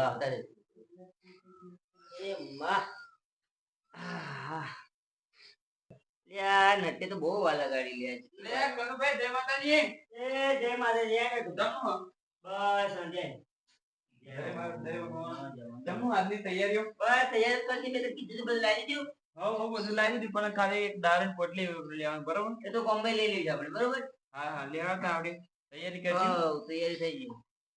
હવે આવતા નટે તો બહુ વાર લગાડી લે જય માતાજી. એ જય માતાજી બસ સંજય આજની તૈયારીઓ. બસ તૈયાર કરી મેં તો કીધું બધું લાવી દીધું હવ હવ બધું લાવી દીધું પણ ખાલી એક દાળ પોટલી લેવાનું બરોબર? એ તો કોમ્બે લઈ લેજો આપણે બરોબર? હા હા લેવા આવડે. તૈયારી કરજો. તૈયારી થઈ ગઈ.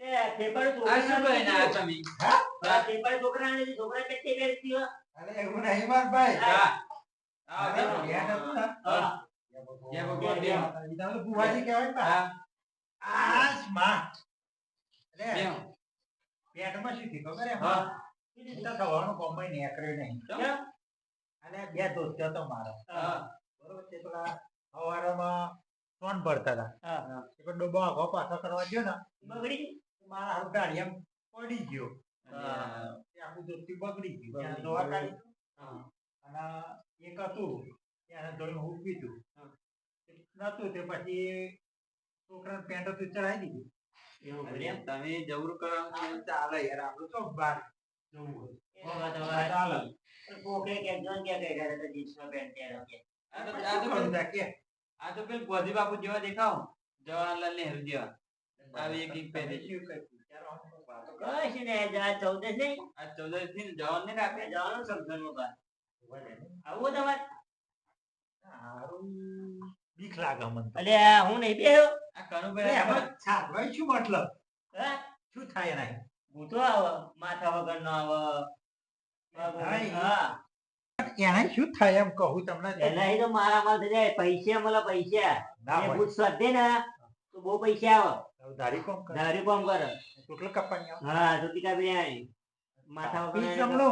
હા ને તો બરોબર હા બરોબર હા હા. અને હું હા. હો. તો ના પેપર શું દીધું. તમે આ પેપર છોકરાને દીધું. છોકરાને કેટલી પહેરતી હોય? હા હા હા. બેહો. હા. જય ભગવાન બેહો. હા બેહો. હા હા ફોન ભરતા હતા પણ ડબ્બો આખો પાછો કરવા ગયો ને બગડી? મારા હારું એમ પડી ગયો. આખું દોસ્તી બગડી ગયું. દવા કાઢી અને એક હતું એને જોડે હું પીધું નતું તે પછી છોકરાને પેન્ટ હતું ચડાવી દીધું? તમે ચાલે યાર આપણું તો બહાર જવું ચાલે. કે આ તો પેન્ટ કે. આ તો? આ પેલું ગોધી બાપુ જેવા દેખાવ. જવાહરલાલ નહેરુ જેવા. આવી એક એક પહેરી. કશું નહીં, આજે આ ચૌદસ નહીં. આ ચૌદશથી જવાન ને રાખે આપણે જવાનું સમસનમાં બહાર. આવું તમારે? બીક લાગે મને તો. હું નહીં બે આ કનુભાઈ એમાં છાપવાય શું મતલબ હા? શું થાય નહીં હું તો આવે, માથા વગરનો આવે. આવ હા. એનાથી શું થાય એમ કહું તમને તો મારા માલ થઈ જાય. પૈસા મળે પૈસા. ના. ભૂત સ્વાધે ને તો બહુ પૈસા આવે. ધારી કોમ કરે. ધાર્યું કામ કરે. કેટલું કપાણી હા, તો ટીકા બિરયાની. માથા પીસ વગરનો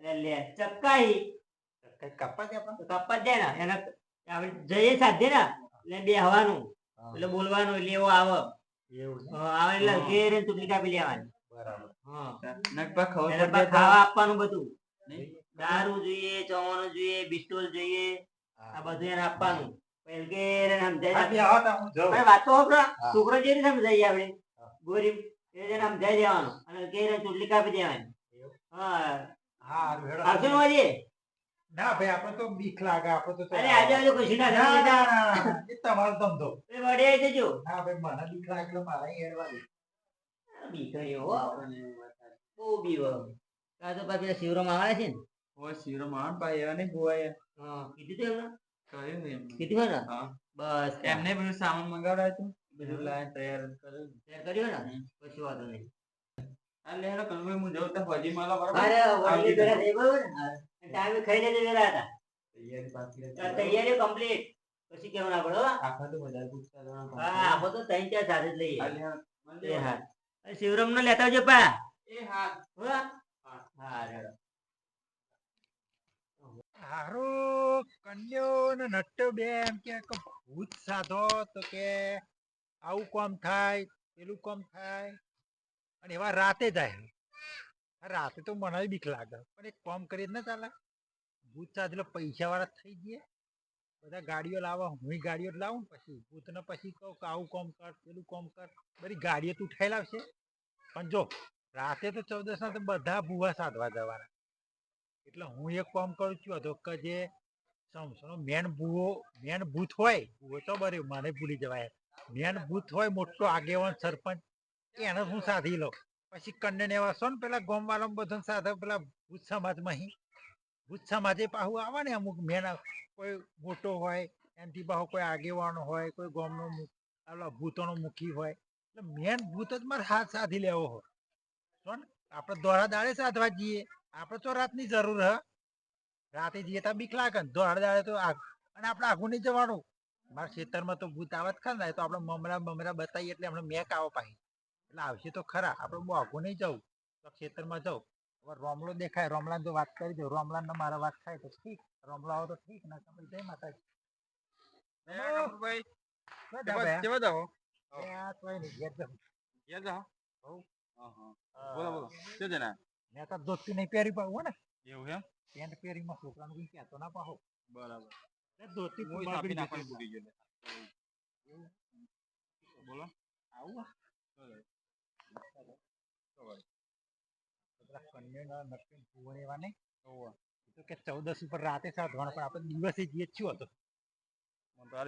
એટલે લે, ચપકાઈ. કઈ કપા દે પણ. તો કપ્પા ને એને આપણે જઈએ સાધે ને એટલે બે હવાનું એટલે બોલવાનું એટલે એવો આવે એવું. આવે એટલે ઘેર ચૂંટણી કાપી લેવાની બરાબર. હા ખબર પડી ખાવા આપવાનું બધું દારૂ જોઈએ ચવાણું જોઈએ બિસ્ટોલ જોઈએ આ બધું એને આપવાનું છોકરો જે રીતે સમજાય આપણે ગોરી એ રીતે સમજાઈ દેવાનું અને ઘેર ચૂંટણી કાપી દેવાની. હા. હા, હારું, હેડો. આવશો ને વાજી? ના ભાઈ આપણે તો બીક લાગે આપણે તો અરે આજે આજે કશું ના ના, થાય. ના, ના, ના. એ તમારો ધંધો. એ વડે આવી જજો. ના ભાઈ મને બીક લાગે એટલે મારે હેડવા દે. હો. બહુ બીવ આ તો પાછા શિવરામ આવે છે ને? ઓ શિરો માણ ભાઈ એવા નહીં ગોવાય હા કીધું તો એમને. કહ્યું એમને કીધું ને? બસ. એમને બધું સામાન મંગાવડાવ્યું હતું? બધું લાય તૈયાર કર્યું. શેર કર્યું ને? પછી વાંધો નહીં. આ લે હેડો કનુભાઈ હું જઉં તો ફોજી મળો બરાબર? અરે ટાઈમે ખાઈ લેજો વેલા હતા. તૈયારી બાકી તૈયારી કમ્પ્લીટ પછી કેવું ના પડે આખા તો વધારે પૂછતા હતા. હા આપણે તો ત્રણ ચાર સાથે જ લઈએ. આ લે હેડો. એ હા. શિવરામ ને લેતા આવજો પા. એ હા. હો. હા રેડો. હારું કન્યો ને નટ્ટો બે એમ કે ભૂત સાધો તો કે આવું કોમ થાય, પેલું કોમ થાય, અને એવા રાતે જાય. રાતે તો મને બીક લાગે, પણ એક કોમ કરી જ ના ચાલે ભૂત સાધેલો પૈસા વાળા થઈ ગયા બધા ગાડીઓ લાવો, હું ગાડીઓ લાવું, પછી ભૂતને પછી કહું કે આવું કોમ કર, પેલું કોમ કર. બધી ગાડીઓ તું ઠેલાવશે લાવશે પણ જો, રાતે તો ચૌદસ ના બધા ભૂવા સાધવા જવાના. એટલે હું એક કામ કરું છું કે જે સમસનો મેન ભૂવો, મેન ભૂત હોય, ભૂવો તો બરે મને ભૂલી જવાય. મેન ભૂત હોય, મોટો આગેવાન, સરપંચ, એને હું સાધી લઉં. પછી કન્યાને એવા છો ને, પેલા ગોમ વાળા બધા સાથે પેલા ભૂત સમાજમાં અહીં ભૂત સમાજે પાહું આવે ને અમુક મેન, કોઈ મોટો હોય, એનાથી પાહુ કોઈ આગેવાનો હોય, કોઈ ગોમનો પેલા ભૂતોનો મુખી હોય. એટલે મેન ભૂત જ મારે હાથ સાધી લેવો હોય. આપણે દોરા દાડે સાધવા જઈએ. આપણે તો રાતની જરૂર હ. રાતે જઈએ તો બીક લાગે ને. દોડ દાડે તો આગ અને આપણે આગું નહીં જવાનું. મારા ખેતરમાં તો ભૂત આવત ખરા ને. તો આપણે મમરા મમરા બતાવીએ એટલે આપણે મેક આવો પાછી એટલે આવશે તો ખરા. આપણે બહુ આગું નહીં જવું. તો ખેતરમાં જવું હવે રોમલો દેખાય. રોમલાને તો વાત કરી દો. રોમલાને મારા વાત થાય તો ઠીક. રોમલો આવો તો ઠીક. ના તમે જય માતાજી? કેવા જાઓ? ઘેર જાઓ? બોલો બોલો. કે જણા? મેં તો ધોતી નહીં પહેરી પાડું હો ને. એવું એમ? પેન્ટ પહેરીમાં છોકરાનું કઈ કહેતો ના પાહો. બરાબર. ધોતી હું જતી નાખવાનું. ભૂલી ગયો બોલો. આવું કે ચૌદસ ઉપર રાતે સાધવાનું પણ આપણે દિવસે જઈએ છીએ હતો.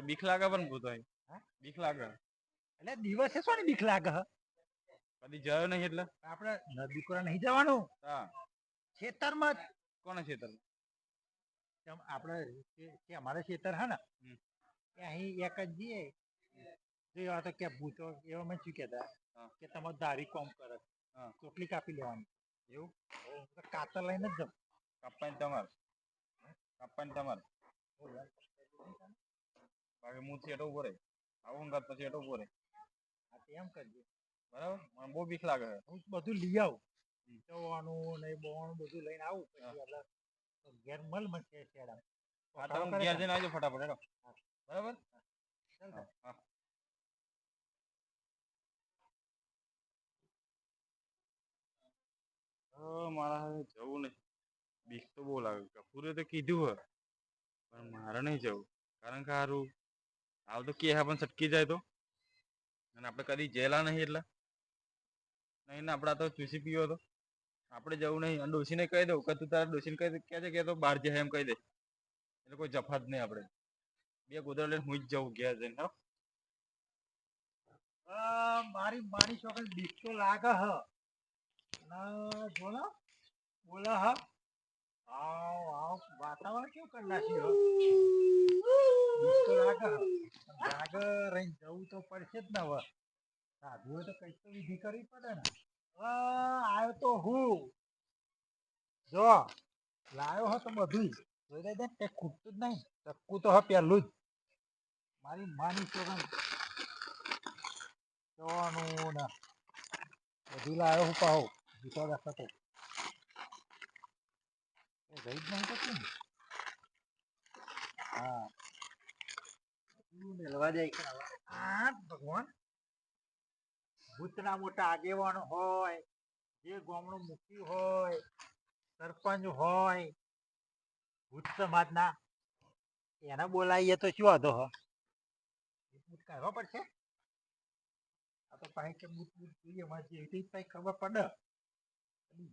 બીક લાગે પણ ભૂતો અહીં. હા? બીક લાગે. એટલે દિવસે શું ની બીક લાગે હ? કદી જયો નહીં એટલે? આપણે દીકરા નહીં જવાનું? હા. ખેતરમાં જ. કોણ છે આપણે અમારે ખેતર હે ને? અહીં એક જ જઈએ. જે આ તો કે ભૂતો એવા મેં શું કહેતા. કે તમારે દારી કોમ કરે. ચોટલી કાપી લેવાની. એવું? તો કાતર લઈને જ જવું કાપવાની તમાર? કાપવાની તમાર? બાકી હું છેટો ઊભો રહે. આવું પછી એટો ઊભો રહે. એમ કરજે. બરાબર? મને બહુ બીક લાગે છે. હું બધું લઈ આવું. જવાનું ને બોણ બધું લઈને આવું. પછી એટલે ઘેર મલ મને છે હા તો તમે ઘેર જઈને આવજો ફટાફટ હેડો. બરાબર? ચાલ હા હા. મારા જવું નહીં. બીક તો બહુ લાગે. કપૂરે તો કીધું હોય પણ મારે નહીં જવું. કારણ કે સારું હાલ તો કે પણ છટકી જાય તો. અને આપણે કદી જેલા નહીં એટલે. નહીં આપણા તો ચૂસી પીવો તો આપણે જવું નહીં. ડોશીને કહી દઉં કે તું તારા ડોસીને કહી કહે છે કે તો બહાર જાય એમ કહી દે. એટલે કોઈ જફા જ નહીં આપણે. બે ગોદડા લઈને હું જ જવું ઘેર જઈને, હો. મારી મારી છોકરી બીક તો લાગે હ. બોલો બોલો હ. આવ આવ, વાતાવરણ કેવું કરી નાખ્યું બીક તો લાગે લાગે રહી જવું તો પડશે જ ને હવે. સાધુએ તો કંઈક તો વિધિ કરવી પડે ને. આવ્યો તો હું. જો, લાયો હો તો બધું જોઈ દે તે ખૂટતું જ નહીં. ચક્કુ તો હ પહેલું જ મારી માની ચોગન જોવાનું ને. બધું લાવ્યો હું પાહો. જીતો રાખતો એ ગઈ જ નહીં તો હા. મેળવા જાય કે ભગવાન. ભૂતના મોટા આગેવાન હોય, જે ગામનું મુખી હોય, સરપંચ હોય, ભૂત સમાજના, એને બોલાવીએ તો શું વાંધો હ? ભૂત કાઢવા પડશે? આ તો પાછી કે બુટ બુટ જોઈએ, મારે જે રીતે કઈ ખબર પડે.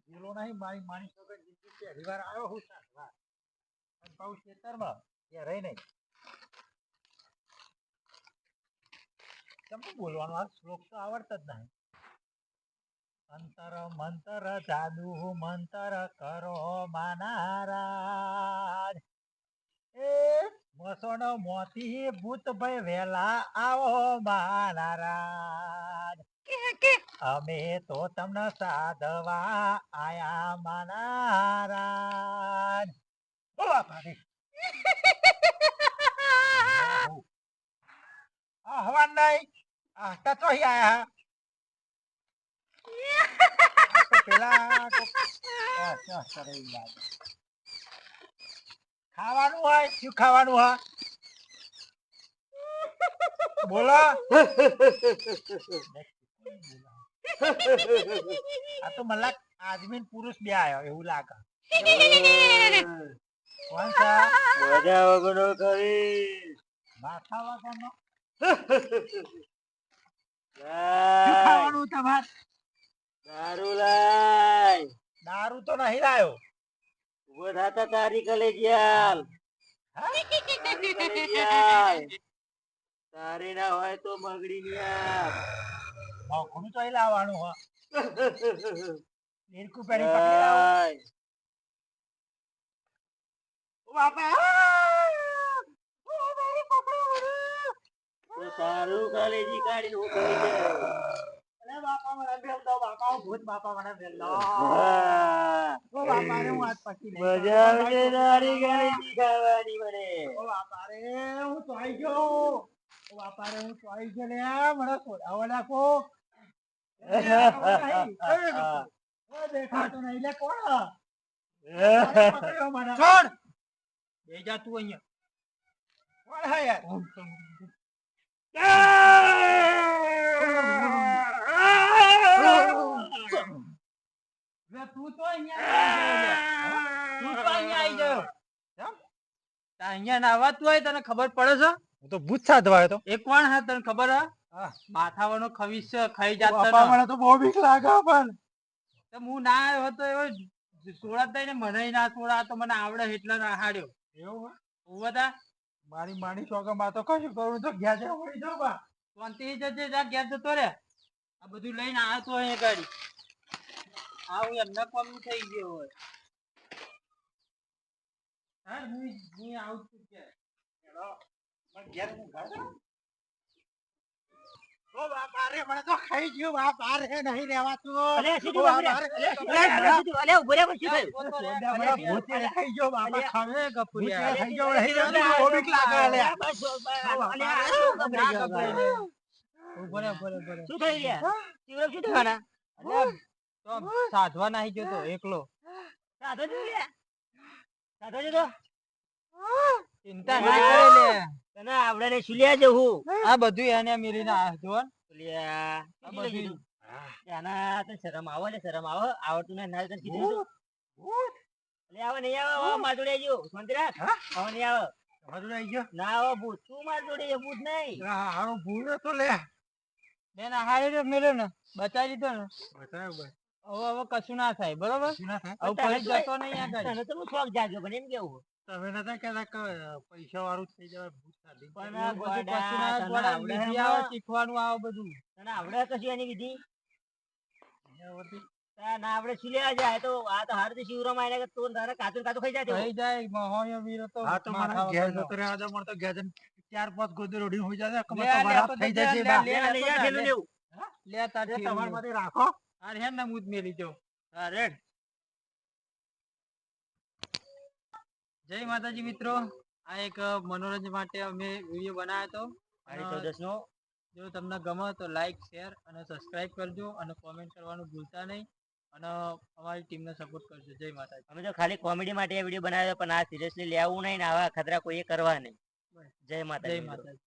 જેલો નહીં, મારી માની છોકર જિંદગી પહેલી વાર આવ્યો હું સાંજવા પણ પાછું ખેતરમાં, ત્યાં રહી નહીં. તમને બોલવાનું આ શ્લોક તો આવડતા જ નહીં. અંતર મંતર જાદુ મંતર કરો માનારાજ એ મસોણ મોતી ભૂત ભાઈ વેલા આવો માનારાજ અમે તો તમને સાધવા આયા માનારાજ બોલા ભાભી. આ હવા નહીં. આ está ઈ લાગે. ખાવાનું હોય શું ખાવાનું હોય બોલો આ તો મલાક આદમી પુરુષ બે આયો એવું લાગે કોણ છે મજા વગરનો કરી માથા વગરનો ખાવાનું તમારે? દારૂ લાય દારૂ તો નહીં લાયો. ઊભો થાતા તારી કલેજિયાલ? તારી ના હોય તો મગડી ની તો લાવવાનું હો નીરકુ પેરી પકડી લાવો. બાપા ઓ મારી પકડો મને. તો તારું કલેજી કાઢી હું કરી દે. અરે બાપા મને ભેલ દો બાપા ભૂત બાપા મને ભેલ દો ઓ બાપા રે હું આજ પછી મજા. આવશે તારી કલેજી ખાવાની મને. ઓ બાપા રે હું તો ચોઈ ગયો. ઓ બાપા રે હું તો ચોઈ ગયો લે મને છોડાવો નાખો. દેખાતો નહીં. લે કોણ? છોડ બે તું અહીંયા. કોણ હા યાર? તું તો અહીંયા તું તો અહીંયા આવી ગયો. કેમ? તા અહીંયા ના આવતું હોય તને ખબર પડે છે? હું તો ભૂત સાધવા આવ્યો તો. એ કોણ હે તને ખબર હા. માથાવાનો ખવીસ ખાઈ જાત મને તો બહુ બીક લાગે પણ. તો હું ના આવ્યો હતો એવો સોડા તઈને મને ના સોડા તો મને આવડે એટલે ના હાડ્યો. એવું હે? ઊભો થા મારી માની ચોકમાં તો કશું કરું તો ગયા છે મળી જાઉં બા. શાંતિ જજે જા ઘેર જતો રે આ બધું લઈને આવ્યો તો અહીંયા ગાડી. આ હું એમના કોમ થઈ ગયો હોય. હા હું હું આવું છું પણ ઘેર હું ઘર સાધવા નાહી ગયો તો એકલો સાધો જ યાર. સાધો જ ચિંતા ના કરે તને આવડે ને સુલ્યા જવું. આ બધું એને મિલીને આ જોન સુલ્યા આ બધું લીધું? તો શરમ આવે ને શરમ આવે. આવડતું ને ના કીધું હતું. અલે, આવે નહીં આવે આવે, માર જોડે આવજો. શાંતિ રાખ. નહીં આવે. હજુ આવી ગયો ના આવો ભૂત. તું માર જોડે ભૂત નહીં. આ હારો ભૂલ હતો લે. બેન હારી રે મેલ્યો ને. બચાવી દીધો ને. બતાવ ભાઈ હવે હવે કશું ના થાય બરોબર? થાય. હવે ફરી તો- જતો નહીં આગળ. તને તો શોખ જાગ્યો પણ એમ કેવું? તમે નતા કહેતા પૈસા વાળું થઈ જવાય ભૂત સાધી પણ આ બધું વિધિ આવે શીખવાનું આવે બધું. તને આવડે કશું એની વિધિ? ના આવડે શું લેવા જાય? તો આ તો હાર શિવરામ આયલા કે તું તારે કાચું કાચું ખાઈ જાય થઈ જાય મહોય વીર તો હા તો મારા ઘેર તો રહેવા દો તો ઘેર ચાર પાંચ ગોદી રોડી હોઈ જાય કમર તો બરાબર થઈ જશે બા. લે. લે, લેવું. લે તાર તમારા. માટે રાખો. અરે હે ને મુજ મેલી જો હા, જય માતાજી મિત્રો. આ એક મનોરંજન માટે અમે વીડિયો બનાવ્યો હતો. નો જો તમને ગમે તો લાઈક શેર અને સબસ્ક્રાઇબ કરજો અને કોમેન્ટ કરવાનું ભૂલતા નહીં. અને અમારી ટીમને સપોર્ટ કરજો. જય માતાજી. અમે તો ખાલી કોમેડી માટે આ વીડિયો બનાવ્યો પણ આ સિરિયસલી લેવું નહીં ને આવા ખતરા કોઈએ કરવા નહીં. જય માતા જય માતાજી.